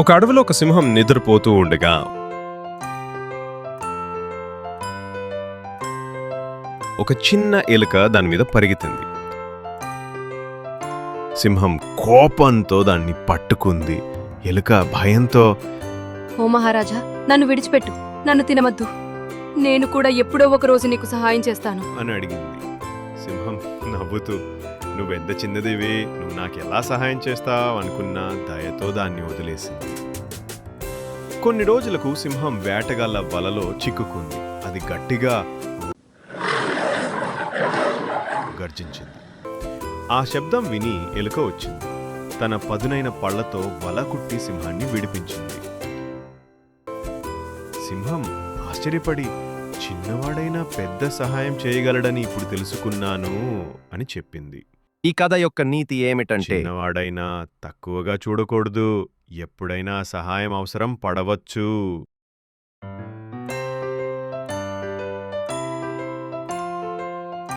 ఒక అడవిలో ఒక సింహం నిద్రపోతూ ఉండగా ఒక చిన్న ఎలుక దాని మీద పరిగెత్తింది. సింహం కోపంతో దాన్ని పట్టుకుంది. ఎలుక భయంతో ఓ మహారాజా నన్ను విడిచిపెట్టు నన్ను తినవద్దు. నేను కూడా ఎప్పుడో ఒక రోజు నీకు సహాయం చేస్తాను. అని అడిగింది. సింహం నవ్వుతూ నువ్వెంత చిన్నదివి నువ్వు నాకు ఎలా సహాయం చేస్తావు అనుకున్న దయతో దాన్ని వదిలేసింది. కొన్ని రోజులకు సింహం వేటగాళ్ళ వలలో చిక్కుకుంది. అది గట్టిగా గర్జించింది. ఆ శబ్దం విని ఎలుక వచ్చింది. తన పదునైన పళ్ళతో వల కుట్టి సింహాన్ని విడిపించింది. సింహం ఆశ్చర్యపడి చిన్నవాడైనా పెద్ద సహాయం చేయగలడని ఇప్పుడు తెలుసుకున్నాను అని చెప్పింది. ఈ కథ యొక్క నీతి ఏమిటంటే చిన్నవాడైనా తక్కువగా చూడకూడదు. ఎప్పుడైనా సహాయం అవసరం పడవచ్చు.